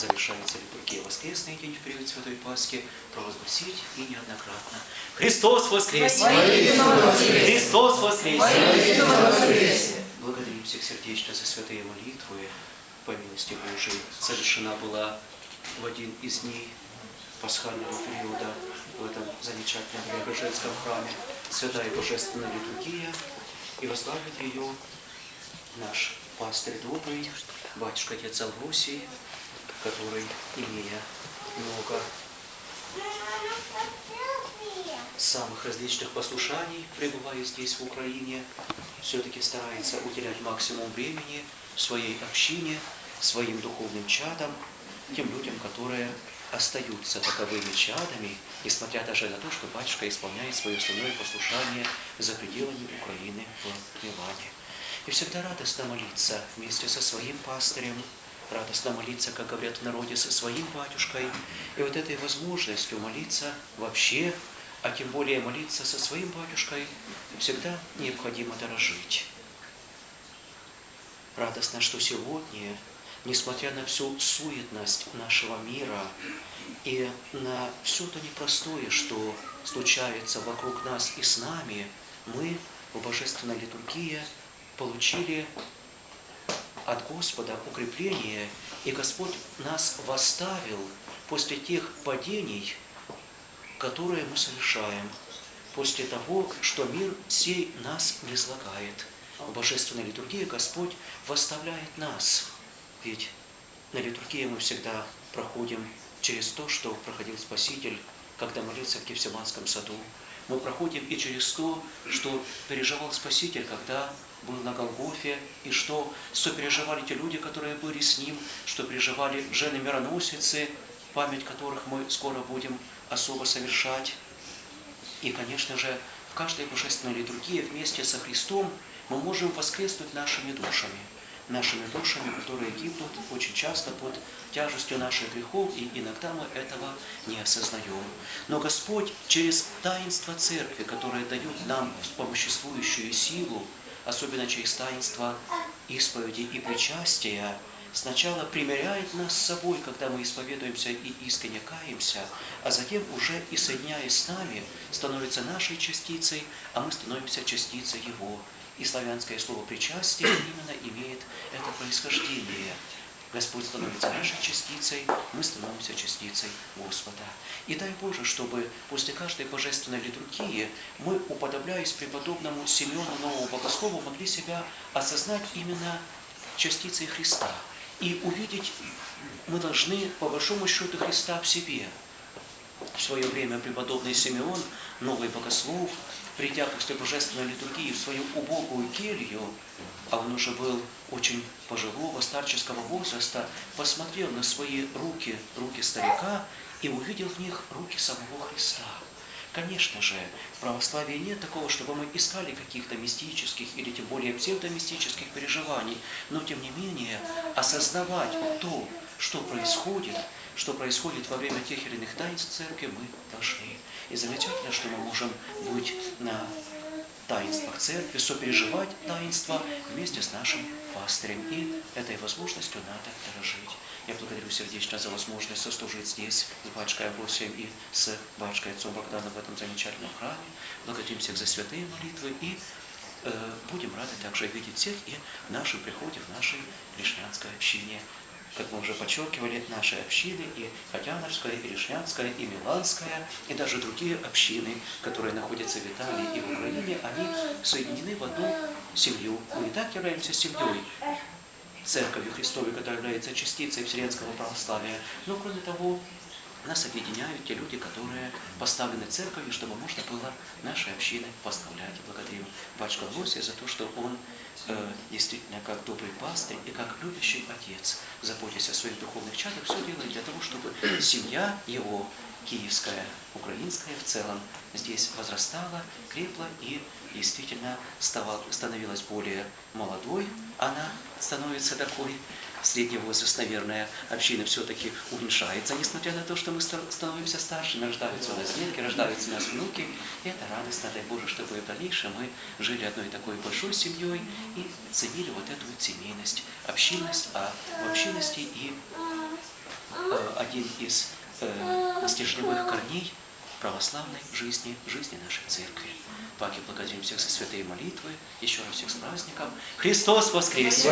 завершается литургия воскресный день в период Святой Пасхи, провозгласить и неоднократно. Христос воскрес! Христос воскрес! Благодарим всех сердечно за святые молитвы. По милости Божией совершена была в один из дней пасхального периода в этом замечательном Преображенском храме святая божественная литургия и возглавит ее наш пастырь добрый, батюшка отец Алвосий, который, имея много самых различных послушаний, пребывая здесь, в Украине, все-таки старается уделять максимум времени своей общине, своим духовным чадам, тем людям, которые остаются таковыми чадами, несмотря даже на то, что батюшка исполняет свое основное послушание за пределами Украины в Милане. И всегда радостно молиться вместе со своим пастырем, радостно молиться, как говорят в народе, со своим батюшкой. И вот этой возможностью молиться вообще, а тем более молиться со своим батюшкой, всегда необходимо дорожить. Радостно, что сегодня, несмотря на всю суетность нашего мира и на все то непростое, что случается вокруг нас и с нами, мы в Божественной литургии получили от Господа укрепление, и Господь нас восставил после тех падений, которые мы совершаем, после того, что мир сей нас не слагает. В Божественной литургии Господь восставляет нас. Ведь на литургии мы всегда проходим через то, что проходил Спаситель, когда молился в Гефсиманском саду. Мы проходим и через то, что переживал Спаситель, когда был на Голгофе, и что сопереживали те люди, которые были с ним, что переживали жены-мироносицы, память которых мы скоро будем особо совершать. И, конечно же, в каждой божественной литургии вместе со Христом мы можем воскреснуть нашими душами, нашими душами, которые гибнут очень часто под тяжестью наших грехов, и иногда мы этого не осознаем. Но Господь через таинство Церкви, которое дает нам вспомоществующую силу, особенно через таинство исповеди и причастия, сначала примиряет нас с собой, когда мы исповедуемся и искренне каемся, а затем уже и соединяясь с нами, становится нашей частицей, а мы становимся частицей Его. И славянское слово «причастие» именно имеет это происхождение. Господь становится нашей частицей, мы становимся частицей Господа. И дай Боже, чтобы после каждой божественной литургии мы, уподобляясь преподобному Симеону Новому Богослову, могли себя осознать именно частицей Христа. И увидеть мы должны, по большому счету, Христа в себе. В свое время преподобный Симеон, новый богослов, придя после божественной литургии в свою убогую келью, а он уже был очень пожилого, старческого возраста, посмотрел на свои руки, руки старика, и увидел в них руки самого Христа. Конечно же, в православии нет такого, чтобы мы искали каких-то мистических или тем более псевдомистических переживаний, но тем не менее осознавать то, что происходит, что происходит во время тех или иных таинств церкви, мы должны. И замечательно, что мы можем быть на таинствах церкви, сопереживать таинства вместе с нашим пастырем. И этой возможностью надо дорожить. Я благодарю сердечно за возможность сослужить здесь с батюшкой Авросием и с батюшкой отцом Богданом в этом замечательном храме. Благодарим всех за святые молитвы и э, будем рады также видеть всех и в нашем приходе, в нашей Лишнянской общине как мы уже подчеркивали, наши общины, и Хотяновская, и Решнянская, и Миланская, и даже другие общины, которые находятся в Италии и в Украине, они соединены в одну семью. Мы и так являемся семьей, Церковью Христовой, которая является частицей Вселенского православия. Но, кроме того, нас объединяют те люди, которые поставлены церковью, чтобы можно было наши общины поставлять. Благодарим Батюшка Лосия за то, что он э, действительно как добрый пастырь и как любящий отец, заботясь о своих духовных чадах, все делает для того, чтобы семья его, киевская, украинская в целом, здесь возрастала, крепла и действительно становилась более молодой. Она становится такой, среднего возраста, наверное, община все-таки уменьшается, несмотря на то, что мы становимся старшими, рождаются у нас детки, рождаются у нас внуки. И это радостно, дай Боже, чтобы в дальнейшем мы жили одной такой большой семьей и ценили вот эту вот семейность, общинность, а в общинности и один из э, стержневых корней православной жизни, жизни нашей церкви. Так и благодарим всех за святые молитвы. Еще раз всех с праздником. Христос воскресе!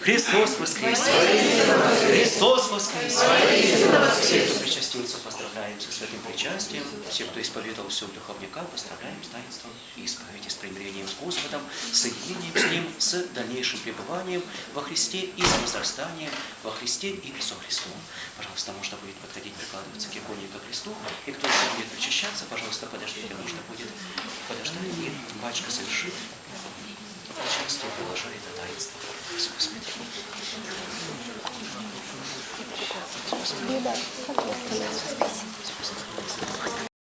Христос воскресе! Христос воскресе! Все, кто со святым причастием. Все, кто исповедовал все духовника, поздравляем с таинством исповеди, с примирением с Господом, соединением с Ним, с дальнейшим пребыванием во Христе и с возрастанием во Христе и со Христом. Пожалуйста, можно будет подходить, прикладываться к иконе ко Христу. И кто будет причащаться, пожалуйста, подождите, можно будет подождать. И батюшка совершит причастие, продолжает это таинство. Господи. Остановились?